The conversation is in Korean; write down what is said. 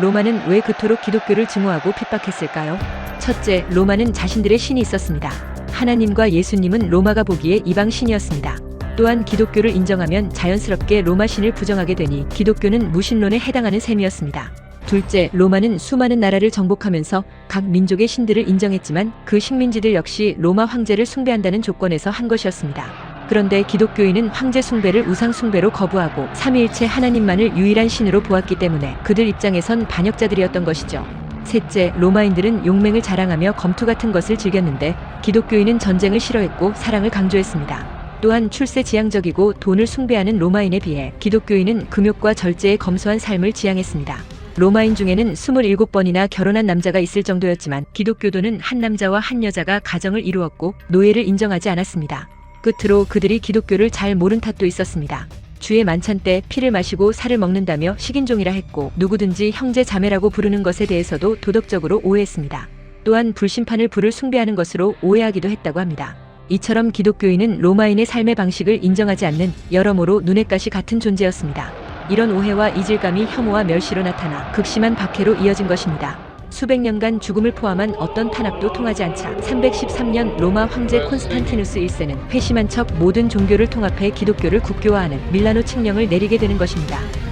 로마는 왜 그토록 기독교를 증오하고 핍박했을까요? 첫째, 로마는 자신들의 신이 있었습니다. 하나님과 예수님은 로마가 보기에 이방 신이었습니다. 또한 기독교를 인정하면 자연스럽게 로마 신을 부정하게 되니 기독교는 무신론에 해당하는 셈이었습니다. 둘째, 로마는 수많은 나라를 정복하면서 각 민족의 신들을 인정했지만 그 식민지들 역시 로마 황제를 숭배한다는 조건에서 한 것이었습니다. 그런데 기독교인은 황제 숭배를 우상 숭배로 거부하고 삼위일체 하나님만을 유일한 신으로 보았기 때문에 그들 입장에선 반역자들이었던 것이죠. 셋째, 로마인들은 용맹을 자랑하며 검투 같은 것을 즐겼는데 기독교인은 전쟁을 싫어했고 사랑을 강조했습니다. 또한 출세 지향적이고 돈을 숭배하는 로마인에 비해 기독교인은 금욕과 절제에 검소한 삶을 지향했습니다. 로마인 중에는 27번이나 결혼한 남자가 있을 정도였지만 기독교도는 한 남자와 한 여자가 가정을 이루었고 노예를 인정하지 않았습니다. 끝으로 그들이 기독교를 잘 모른 탓도 있었습니다. 주의 만찬 때 피를 마시고 살을 먹는다며 식인종이라 했고 누구든지 형제 자매라고 부르는 것에 대해서도 도덕적으로 오해했습니다. 또한 불심판을 불을 숭배하는 것으로 오해하기도 했다고 합니다. 이처럼 기독교인은 로마인의 삶의 방식을 인정하지 않는 여러모로 눈엣 가시 같은 존재였습니다. 이런 오해와 이질감이 혐오와 멸시로 나타나 극심한 박해로 이어진 것입니다. 수백 년간 죽음을 포함한 어떤 탄압도 통하지 않자 313년 로마 황제 콘스탄티누스 1세는 회심한 척 모든 종교를 통합해 기독교를 국교화하는 밀라노 칙령을 내리게 되는 것입니다.